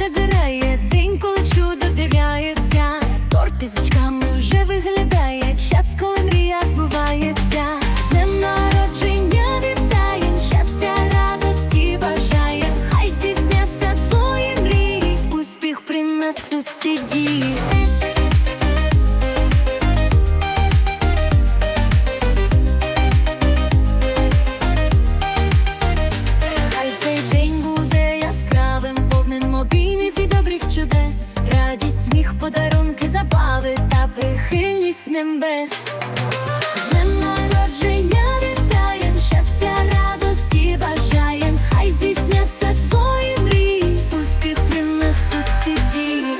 как небес. Народження вітаєм, щастя, радості бажаєм, хай здійсняться твої мрії, успіх принесуть всі дії.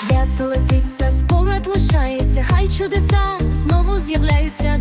Свято летить та спогад хай чудеса знову з'являються